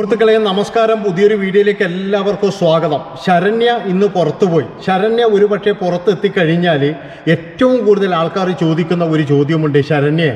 സുഹൃത്തുക്കളെ നമസ്കാരം. പുതിയൊരു വീഡിയോയിലേക്ക് എല്ലാവർക്കും സ്വാഗതം. ശരണ്യ ഇന്ന് പുറത്തുപോയി. ശരണ്യ ഒരുപക്ഷെ പുറത്തെത്തിക്കഴിഞ്ഞാൽ ഏറ്റവും കൂടുതൽ ആൾക്കാർ ചോദിക്കുന്ന ഒരു ചോദ്യമുണ്ട്. ശരണ്യ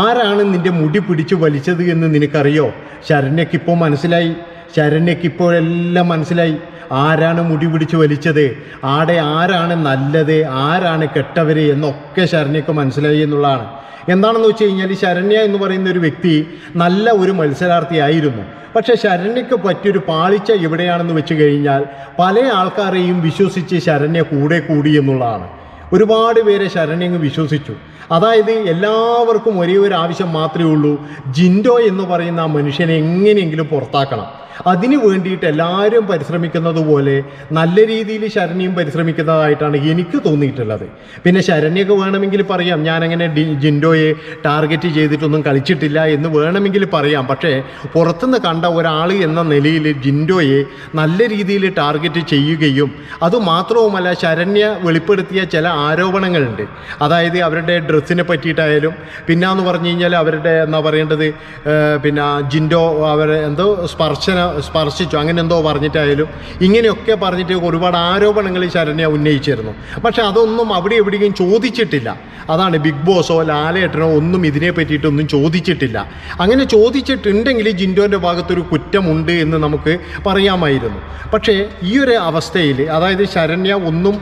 ആരാണ് നിന്റെ മുടി പിടിച്ചു വലിച്ചത് എന്ന് നിനക്കറിയോ? ശരണ്യക്കിപ്പോൾ മനസ്സിലായി. ശരണ്യക്കിപ്പോഴെല്ലാം മനസ്സിലായി. ആരാണ് മുടി പിടിച്ച് വലിച്ചത്? ആടെ ആരാണ് നല്ലത്? ആരാണ് കെട്ടവര്? എന്നൊക്കെ ശരണ്യക്ക് മനസ്സിലായി എന്നുള്ളതാണ്. എന്താണെന്ന് വെച്ച് കഴിഞ്ഞാൽ ശരണ്യ എന്ന് പറയുന്ന ഒരു വ്യക്തി നല്ല ഒരു മത്സരാർത്ഥിയായിരുന്നു. പക്ഷേ ശരണ്യക്ക് പറ്റിയൊരു പാളിച്ച എവിടെയാണെന്ന് വെച്ച് കഴിഞ്ഞാൽ പല ആൾക്കാരെയും വിശ്വസിച്ച് ശരണ്യ കൂടെ കൂടി എന്നുള്ളതാണ്. ഒരുപാട് പേരെ ശരണ്യങ്ങ് വിശ്വസിച്ചു. അതായത് എല്ലാവർക്കും ഒരേ ഒരു ആവശ്യം മാത്രമേ ഉള്ളൂ. ജിൻഡോ എന്ന് പറയുന്ന ആ മനുഷ്യനെ എങ്ങനെയെങ്കിലും പുറത്താക്കണം. അതിനു വേണ്ടിയിട്ട് എല്ലാവരും പരിശ്രമിക്കുന്നത് പോലെ നല്ല രീതിയിൽ ശരണ്യം പരിശ്രമിക്കുന്നതായിട്ടാണ് എനിക്ക് തോന്നിയിട്ടുള്ളത്. പിന്നെ ശരണ്യൊക്കെ വേണമെങ്കിൽ പറയാം ഞാനങ്ങനെ ജിൻഡോയെ ടാർഗറ്റ് ചെയ്തിട്ടൊന്നും കളിച്ചിട്ടില്ല എന്ന് വേണമെങ്കിൽ പറയാം. പക്ഷേ പുറത്തുനിന്ന് കണ്ട ഒരാൾ എന്ന നിലയിൽ ജിൻഡോയെ നല്ല രീതിയിൽ ടാർഗറ്റ് ചെയ്യുകയും അതുമാത്രവുമല്ല ശരണ്യ വെളിപ്പെടുത്തിയ ചില ആരോപണങ്ങളുണ്ട്. അതായത് അവരുടെ ഡ്രസ്സിനെ പറ്റിയിട്ടായാലും പിന്നെ എന്ന് പറഞ്ഞു കഴിഞ്ഞാൽ അവരുടെ എന്താ പറയേണ്ടത് പിന്നെ ജിൻഡോ അവരെ എന്തോ സ്പർശന സ്പർശിച്ചു. അങ്ങനെ എന്തോ പറഞ്ഞിട്ടായാലും ഇങ്ങനെയൊക്കെ പറഞ്ഞിട്ട് ഒരുപാട് ആരോപണങ്ങൾ ശരണ്യ ഉന്നയിച്ചിരുന്നു. പക്ഷെ അതൊന്നും അവിടെ എവിടെയും ചോദിച്ചിട്ടില്ല. അതാണ് ബിഗ് ബോസോ ലാലേട്ടനോ ഒന്നും ഇതിനെ പറ്റിയിട്ടൊന്നും ചോദിച്ചിട്ടില്ല. അങ്ങനെ ചോദിച്ചിട്ടുണ്ടെങ്കിൽ ജിൻഡോന്റെ ഭാഗത്തൊരു കുറ്റമുണ്ട് എന്ന് നമുക്ക് പറയാമായിരുന്നു. പക്ഷേ ഈ ഒരു അവസ്ഥയിൽ അതായത് ശരണ്യ ഒന്നും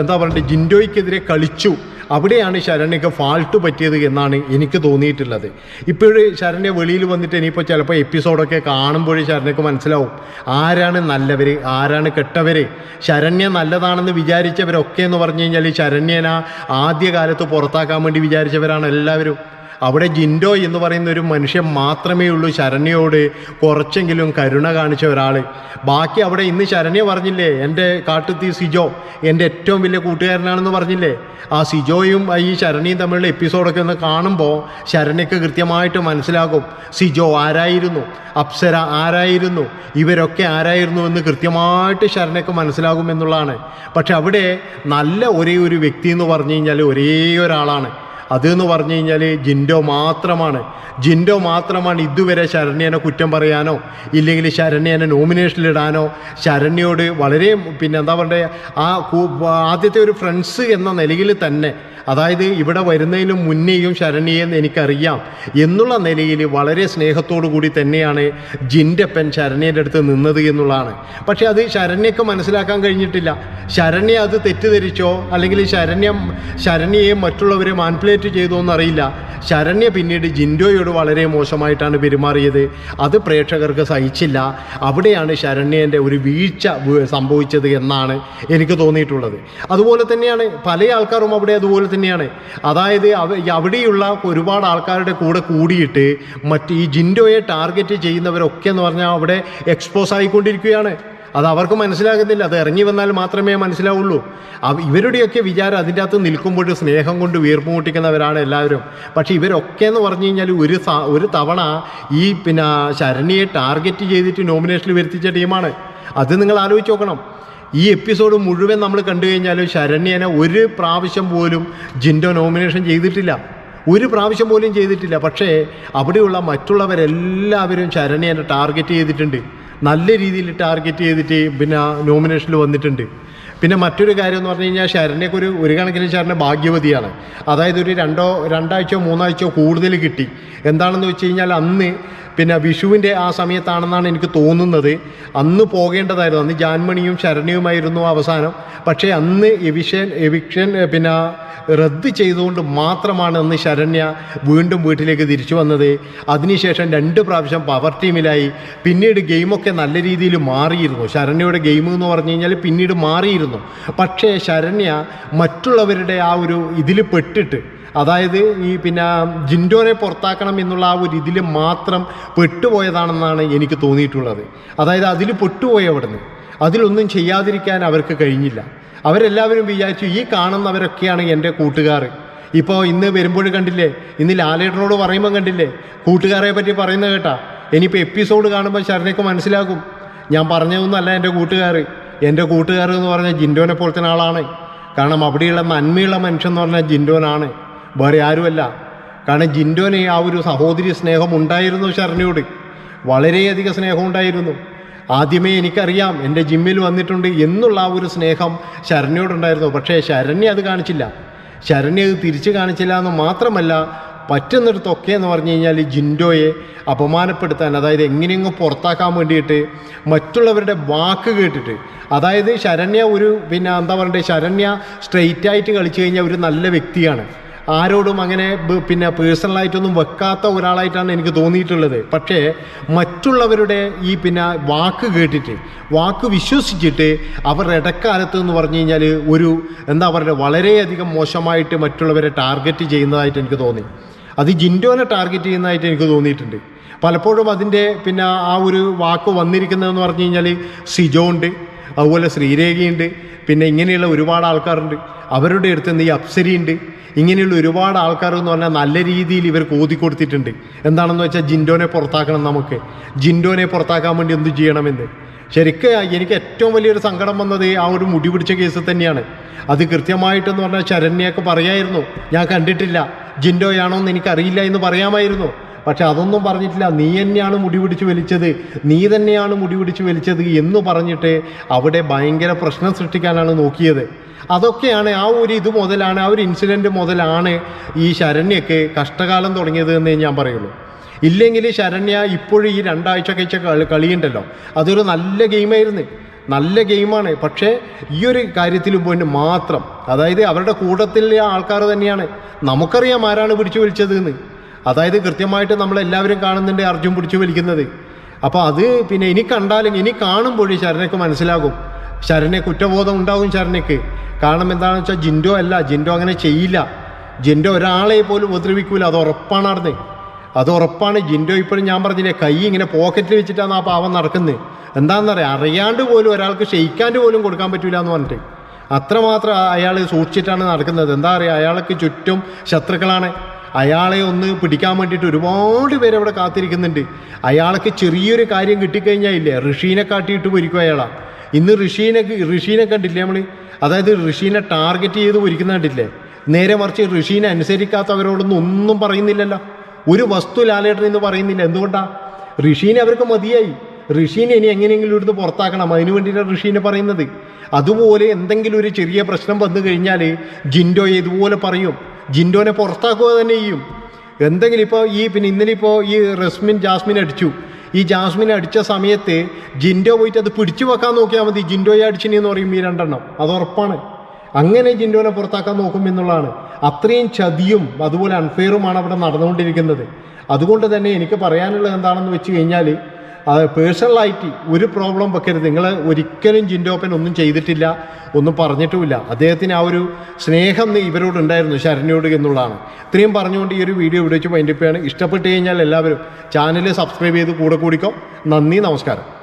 എന്താ പറയുക ജിൻഡോയ്ക്കെതിരെ കളിച്ചു. അവിടെയാണ് ശരണ്യക്ക് ഫാൾട്ട് പറ്റിയത് എന്നാണ് എനിക്ക് തോന്നിയിട്ടുള്ളത്. ഇപ്പോഴും ശരണ്യ വെളിയിൽ വന്നിട്ട് ഇനിയിപ്പോൾ ചിലപ്പോൾ എപ്പിസോഡൊക്കെ കാണുമ്പോൾ ശരണ്യക്ക് മനസ്സിലാവും. ആരാണ് നല്ലവർ ആരാണ് കെട്ടവർ ശരണ്യ നല്ലതാണെന്ന് വിചാരിച്ചവരൊക്കെ എന്ന് പറഞ്ഞു കഴിഞ്ഞാൽ ശരണ്യനാ ആദ്യകാലത്ത് പുറത്താക്കാൻ വേണ്ടി വിചാരിച്ചവരാണ് എല്ലാവരും. അവിടെ ജിൻഡോ എന്ന് പറയുന്ന ഒരു മനുഷ്യൻ മാത്രമേ ഉള്ളൂ ശരണ്യയോട് കുറച്ചെങ്കിലും കരുണ കാണിച്ച ഒരാൾ ബാക്കി അവിടെ ഇന്ന് ശരണ്യ പറഞ്ഞില്ലേ എന്റെ കാട്ടുത്തി സിജോ എന്റെ ഏറ്റവും വലിയ കൂട്ടുകാരനാണെന്ന് പറഞ്ഞില്ലേ? ആ സിജോയും ഈ ശരണിയും തമ്മിലുള്ള എപ്പിസോഡൊക്കെ ഒന്ന് കാണുമ്പോൾ ശരണ്യക്ക് കൃത്യമായിട്ട് മനസ്സിലാകും സിജോ ആരായിരുന്നു? അപ്സര ആരായിരുന്നു? ഇവരൊക്കെ ആരായിരുന്നു? എന്ന് കൃത്യമായിട്ട് ശരണ്യക്ക് മനസ്സിലാകും എന്നുള്ളതാണ്. പക്ഷെ അവിടെ നല്ല ഒരേ ഒരു വ്യക്തി എന്ന് പറഞ്ഞു കഴിഞ്ഞാൽ ഒരേ ഒരാളാണ്. അതെന്ന് പറഞ്ഞു കഴിഞ്ഞാൽ ജിൻഡോ മാത്രമാണ്. ജിൻഡോ മാത്രമാണ് ഇതുവരെ ശരണ്യനെ കുറ്റം പറയാനോ ഇല്ലെങ്കിൽ ശരണ്യനെ നോമിനേഷനിലിടാനോ ശരണ്യോട് വളരെ പിന്നെ എന്താ പറയുക ആ ആദ്യത്തെ ഒരു ഫ്രണ്ട്സ് എന്ന നിലയിൽ തന്നെ അതായത് ഇവിടെ വരുന്നതിന് മുന്നേയും ശരണ്യെന്ന് എനിക്കറിയാം എന്നുള്ള നിലയിൽ വളരെ സ്നേഹത്തോടു കൂടി തന്നെയാണ് ജിന്റെപ്പൻ ശരണ്യന്റെ അടുത്ത് നിന്നത് എന്നുള്ളതാണ്. പക്ഷേ അത് ശരണ്യക്ക് മനസ്സിലാക്കാൻ കഴിഞ്ഞിട്ടില്ല. ശരണ്യ അത് തെറ്റിദ്ധരിച്ചോ അല്ലെങ്കിൽ ശരണ്യം ശരണ്യയെ മറ്റുള്ളവരെ മാനിപ്പുലേറ്റ് ചെയ്തോ എന്നറിയില്ല. ശരണ്യ പിന്നീട് ജിൻഡോയോട് വളരെ മോശമായിട്ടാണ് പെരുമാറിയത്. അത് പ്രേക്ഷകർക്ക് സഹിച്ചില്ല. അവിടെയാണ് ശരണ്യന്റെ ഒരു വീഴ്ച സംഭവിച്ചത് എന്നാണ് എനിക്ക് തോന്നിയിട്ടുള്ളത്. അതുപോലെ തന്നെയാണ് പല ആൾക്കാരും അവിടെ അതുപോലെ തന്നെയാണ്. അതായത് അവിടെയുള്ള ഒരുപാട് ആൾക്കാരുടെ കൂടെ കൂടിയിട്ട് മറ്റ് ഈ ജിൻഡോയെ ടാർഗറ്റ് ചെയ്യുന്നവരൊക്കെ എന്ന് പറഞ്ഞാൽ അവിടെ എക്സ്പോസ് ആയിക്കൊണ്ടിരിക്കുകയാണ്. അത് അവർക്ക് മനസ്സിലാകുന്നില്ല. അത് ഇറങ്ങി വന്നാൽ മാത്രമേ മനസ്സിലാവുള്ളൂ. ഇവരുടെയൊക്കെ വിചാരം അതിന്റെ അകത്ത് നിൽക്കുമ്പോൾ സ്നേഹം കൊണ്ട് വീർപ്പ് മുട്ടിക്കുന്നവരാണ് എല്ലാവരും. പക്ഷേ ഇവരൊക്കെ എന്ന് പറഞ്ഞു കഴിഞ്ഞാൽ ഒരു ഒരു തവണ ഈ പിന്നെ ശരണിയെ ടാർഗറ്റ് ചെയ്തിട്ട് നോമിനേഷനിൽ വരുത്തിച്ച ടീമാണ് അത് നിങ്ങൾ ആലോചിച്ച് നോക്കണം. ഈ എപ്പിസോഡ് മുഴുവൻ നമ്മൾ കണ്ടു കഴിഞ്ഞാൽ ശരണ്യനെ ഒരു പ്രാവശ്യം പോലും ജിൻഡോ നോമിനേഷൻ ചെയ്തിട്ടില്ല. ഒരു പ്രാവശ്യം പോലും ചെയ്തിട്ടില്ല. പക്ഷേ അവിടെയുള്ള മറ്റുള്ളവരെല്ലാവരും ശരണ്യനെ ടാർഗറ്റ് ചെയ്തിട്ടുണ്ട്. നല്ല രീതിയിൽ ടാർഗറ്റ് ചെയ്തിട്ട് പിന്നെ നോമിനേഷനിൽ വന്നിട്ടുണ്ട്. പിന്നെ മറ്റൊരു കാര്യം എന്ന് പറഞ്ഞു കഴിഞ്ഞാൽ ശരണ്യക്ക് ഒരു ഒരു കണക്കിന് ശരണ്യ ഭാഗ്യവതിയാണ്. അതായത് ഒരു രണ്ടോ രണ്ടാഴ്ചയോ മൂന്നാഴ്ചയോ കൂടുതൽ കിട്ടി. എന്താണെന്ന് വെച്ച് കഴിഞ്ഞാൽ അന്ന് പിന്നെ വിഷുവിന്റെ ആ സമയത്താണെന്നാണ് എനിക്ക് തോന്നുന്നത്. അന്ന് പോകേണ്ടതായിരുന്നു. അന്ന് ജാൻമണിയും ശരണ്യവുമായിരുന്നു അവസാനം. പക്ഷേ അന്ന് എവിഷൻ എവിക്ഷൻ പിന്നെ റദ്ദ് ചെയ്തുകൊണ്ട് മാത്രമാണ് അന്ന് ശരണ്യ വീണ്ടും വീട്ടിലേക്ക് തിരിച്ചു വന്നത്. അതിനുശേഷം രണ്ട് പ്രാവശ്യം പവർ ടീമിലായി പിന്നീട് ഗെയിമൊക്കെ നല്ല രീതിയിൽ മാറിയിരുന്നു. ശരണ്യയുടെ ഗെയിം എന്ന് പറഞ്ഞു കഴിഞ്ഞാൽ പിന്നീട് മാറിയിരുന്നു. പക്ഷേ ശരണ്യ മറ്റുള്ളവരുടെ ആ ഒരു ഇതിൽ പെട്ടിട്ട് അതായത് ഈ പിന്നെ ജിൻഡോനെ പുറത്താക്കണം എന്നുള്ള ആ ഒരു ഇതിൽ മാത്രം പെട്ടുപോയതാണെന്നാണ് എനിക്ക് തോന്നിയിട്ടുള്ളത്. അതായത് അതിൽ പെട്ടുപോയി അവിടുന്ന്. അതിലൊന്നും ചെയ്യാതിരിക്കാൻ അവർക്ക് കഴിഞ്ഞില്ല. അവരെല്ലാവരും വിചാരിച്ചു ഈ കാണുന്നവരൊക്കെയാണ് എന്റെ കൂട്ടുകാർ. ഇപ്പോൾ ഇന്ന് വരുമ്പോൾ കണ്ടില്ലേ? ഇന്ന് ലാലേട്ടനോട് പറയുമ്പോൾ കണ്ടില്ലേ? കൂട്ടുകാരെ പറ്റി പറയുന്നത് കേട്ടാ. ഇനിയിപ്പോൾ എപ്പിസോഡ് കാണുമ്പോൾ ശരണയ്ക്ക് മനസ്സിലാകും. ഞാൻ പറഞ്ഞതൊന്നുമല്ല എന്റെ കൂട്ടുകാർ. എന്റെ കൂട്ടുകാർ എന്ന് പറഞ്ഞാൽ ജിൻഡോനെ പോലത്തെ ആളാണ്. കാരണം അവിടെയുള്ള നന്മയുള്ള മനുഷ്യൻ എന്ന് പറഞ്ഞാൽ ജിൻഡോനാണ്. വേറെ ആരുമല്ല. കാരണം ജിൻഡോന് ആ ഒരു സഹോദരി സ്നേഹം ഉണ്ടായിരുന്നു ശരണ്യോട്. വളരെയധികം സ്നേഹം ഉണ്ടായിരുന്നു. ആദ്യമേ എനിക്കറിയാം എന്റെ ജിമ്മിൽ വന്നിട്ടുണ്ട് എന്നുള്ള ആ ഒരു സ്നേഹം ശരണ്യോടുണ്ടായിരുന്നു. പക്ഷേ ശരണ്യ അത് കാണിച്ചില്ല. ശരണ്യ അത് തിരിച്ചു കാണിച്ചില്ല എന്ന് മാത്രമല്ല പറ്റുന്നിടത്തൊക്കെ എന്ന് പറഞ്ഞു കഴിഞ്ഞാൽ ജിൻഡോയെ അപമാനപ്പെടുത്താൻ അതായത് എങ്ങനെയെങ്കിലും പുറത്താക്കാൻ വേണ്ടിയിട്ട് മറ്റുള്ളവരുടെ വാക്ക് കേട്ടിട്ട്. അതായത് ശരണ്യ ഒരു പിന്നെ എന്താ പറയണ്ടേ ശരണ്യ സ്ട്രെയിറ്റ് ആയിട്ട് കളിച്ചു കഴിഞ്ഞാൽ ഒരു നല്ല വ്യക്തിയാണ്. ആരോടും അങ്ങനെ പിന്നെ പേഴ്സണലായിട്ടൊന്നും വെക്കാത്ത ഒരാളായിട്ടാണ് എനിക്ക് തോന്നിയിട്ടുള്ളത്. പക്ഷേ മറ്റുള്ളവരുടെ ഈ പിന്നെ വാക്ക് കേട്ടിട്ട് വാക്ക് വിശ്വസിച്ചിട്ട് അവർ ഇടക്കാലത്ത് എന്ന് പറഞ്ഞു കഴിഞ്ഞാൽ ഒരു എന്താ പറയുക വളരെയധികം മോശമായിട്ട് മറ്റുള്ളവരെ ടാർഗറ്റ് ചെയ്യുന്നതായിട്ട് എനിക്ക് തോന്നി. അത് ജിൻഡോനെ ടാർഗറ്റ് ചെയ്യുന്നതായിട്ട് എനിക്ക് തോന്നിയിട്ടുണ്ട്. പലപ്പോഴും അതിന്റെ പിന്നെ ആ ഒരു വാക്ക് വന്നിരിക്കുന്നതെന്ന് പറഞ്ഞു കഴിഞ്ഞാൽ സിജോ ഉണ്ട് അതുപോലെ ശ്രീരേഖയുണ്ട് പിന്നെ ഇങ്ങനെയുള്ള ഒരുപാട് ആൾക്കാരുണ്ട്. അവരുടെ അടുത്ത് നിന്ന് ഈ അപ്സരി ഉണ്ട്. ഇങ്ങനെയുള്ള ഒരുപാട് ആൾക്കാർ എന്ന് പറഞ്ഞാൽ നല്ല രീതിയിൽ ഇവർ കൊടുത്തിട്ടുണ്ട്. എന്താണെന്ന് വെച്ചാൽ ജിൻഡോനെ പുറത്താക്കണം നമുക്ക്. ജിൻഡോനെ പുറത്താക്കാൻ വേണ്ടി എന്ത് ചെയ്യണമെന്ന്? ശരിക്കും എനിക്ക് ഏറ്റവും വലിയൊരു സങ്കടം വന്നത് ആ ഒരു മുടി പിടിച്ച കേസ് തന്നെയാണ്. അത് കൃത്യമായിട്ടെന്ന് പറഞ്ഞാൽ ശരണ്യൊക്കെ പറയായിരുന്നു. ഞാൻ കണ്ടിട്ടില്ല. ജിൻഡോയാണോ എന്ന് എനിക്കറിയില്ല എന്ന് പറയാമായിരുന്നു. പക്ഷെ അതൊന്നും പറഞ്ഞിട്ടില്ല. നീ തന്നെയാണ് മുടി പിടിച്ച് വലിച്ചത്. നീ തന്നെയാണ് മുടി പിടിച്ച് വലിച്ചത് എന്ന് പറഞ്ഞിട്ട് അവിടെ ഭയങ്കര പ്രശ്നം സൃഷ്ടിക്കാനാണ് നോക്കിയത്. അതൊക്കെയാണ് ആ ഒരു ഇത് മുതലാണ് ആ ഒരു ഇൻസിഡന്റ് മുതലാണ് ഈ ശരണ്യക്ക് കഷ്ടകാലം തുടങ്ങിയത് എന്നേ ഞാൻ പറയുള്ളൂ. ഇല്ലെങ്കിൽ ശരണ്യ ഇപ്പോഴും ഈ രണ്ടാഴ്ച കഴിച്ച കളി കളിയുണ്ടല്ലോ. അതൊരു നല്ല ഗെയിമായിരുന്നു. നല്ല ഗെയിമാണ്. പക്ഷേ ഈ ഒരു കാര്യത്തിൽ പോയിട്ട് മാത്രം അതായത് അവരുടെ കൂട്ടത്തിലെ ആൾക്കാർ തന്നെയാണ്. നമുക്കറിയാം ആരാണ് പിടിച്ചു വലിച്ചത് എന്ന് അതായത് കൃത്യമായിട്ട് നമ്മൾ എല്ലാവരും കാണുന്നുണ്ട് അർജുൻ പിടിച്ചു വലിക്കുന്നത്. അപ്പോൾ അത് പിന്നെ ഇനി കണ്ടാലും ഇനി കാണുമ്പോഴേ ശരണയ്ക്ക് മനസ്സിലാകും. ശരണ്യ കുറ്റബോധം ഉണ്ടാകും ശരണ്യക്ക്. കാരണം എന്താണെന്ന് വെച്ചാൽ ജിൻഡോ അല്ല ജിൻഡോ അങ്ങനെ ചെയ്യില്ല. ജിൻഡോ ഒരാളെ പോലും ഉപദ്രവിക്കൂല അത് ഉറപ്പാണ് അറിഞ്ഞ് അത് ഉറപ്പാണ് ജിൻഡോ ഇപ്പോഴും ഞാൻ പറഞ്ഞില്ലേ കൈ ഇങ്ങനെ പോക്കറ്റിൽ വെച്ചിട്ടാണ് ആ പാവം നടക്കുന്നത്. എന്താണെന്നറിയാം അറിയാണ്ട് പോലും ഒരാൾക്ക് ക്ഷയിക്കാണ്ട് പോലും കൊടുക്കാൻ പറ്റില്ല എന്ന് പറഞ്ഞിട്ട്. അത്രമാത്രം അയാൾ സൂക്ഷിച്ചിട്ടാണ് നടക്കുന്നത്. എന്താ പറയുക അയാൾക്ക് ചുറ്റും ശത്രുക്കളാണ്. അയാളെ ഒന്ന് പിടിക്കാൻ വേണ്ടിയിട്ട് ഒരുപാട് പേര് അവിടെ കാത്തിരിക്കുന്നുണ്ട്. അയാൾക്ക് ചെറിയൊരു കാര്യം കിട്ടിക്കഴിഞ്ഞാൽ ഇല്ലേ ഋഷീനെ കാട്ടിയിട്ട് പൊരിക്കും അയാളാ. ഇന്ന് ഋഷീനെ ഋഷീനെ കണ്ടില്ലേ നമ്മൾ അതായത് ഋഷീനെ ടാർഗറ്റ് ചെയ്ത് പൊരിക്കുന്ന കണ്ടില്ലേ നേരെ മറിച്ച് ഋഷീനെ അനുസരിക്കാത്തവരോടൊന്നും ഒന്നും പറയുന്നില്ലല്ലോ. ഒരു വസ്തു ലാലേട്ടൻ എന്ന് പറയുന്നില്ല. എന്തുകൊണ്ടാ? ഋഷീനെ അവർക്ക് മതിയായി. ഋഷീനെ ഇനി എങ്ങനെയെങ്കിലും ഇവിടുന്ന് പുറത്താക്കണം. അതിനു വേണ്ടിയിട്ടാണ് ഋഷീനെ പറയുന്നത്. അതുപോലെ എന്തെങ്കിലും ഒരു ചെറിയ പ്രശ്നം വന്നു കഴിഞ്ഞാൽ ജിൻഡോ ഇതുപോലെ പറയും. ജിൻഡോനെ പുറത്താക്കുക തന്നെ ചെയ്യും. എന്തെങ്കിലും ഇപ്പോൾ ഈ പിന്നെ ഇന്നലെ ഇപ്പോൾ ഈ റസ്മിൻ ജാസ്മിൻ അടിച്ചു. ഈ ജാസ്മിൻ അടിച്ച സമയത്ത് ജിൻഡോ പോയിട്ട് അത് പിടിച്ചു വെക്കാൻ നോക്കിയാൽ മതി. ജിൻഡോയെ അടിച്ചിനെന്ന് പറയും ഈ രണ്ടെണ്ണം. അത് ഉറപ്പാണ്. അങ്ങനെ ജിൻഡോനെ പുറത്താക്കാൻ നോക്കും എന്നുള്ളതാണ്. അത്രയും ചതിയും അതുപോലെ അൺഫെയറുമാണ് അവിടെ നടന്നുകൊണ്ടിരിക്കുന്നത്. അതുകൊണ്ട് തന്നെ എനിക്ക് പറയാനുള്ളത് എന്താണെന്ന് വെച്ച് കഴിഞ്ഞാൽ പേഴ്സണലായിട്ട് ഒരു പ്രോബ്ലം വെക്കരുത്. നിങ്ങൾ ഒരിക്കലും ജിൻഡോപ്പൻ ഒന്നും ചെയ്തിട്ടില്ല ഒന്നും പറഞ്ഞിട്ടുമില്ല. അദ്ദേഹത്തിന് ആ ഒരു സ്നേഹം ഇവരോട് ഉണ്ടായിരുന്നു ശരണ്യോട് എന്നുള്ളതാണ്. ഇത്രയും പറഞ്ഞുകൊണ്ട് ഈ ഒരു വീഡിയോ ഇവിടെ വെച്ച് വൈൻഡപ്പ് ചെയ്യാണ് ഇഷ്ടപ്പെട്ട് കഴിഞ്ഞാൽ എല്ലാവരും ചാനൽ സബ്സ്ക്രൈബ് ചെയ്ത് കൂടെ കൂടിക്കോ. നന്ദി നമസ്കാരം.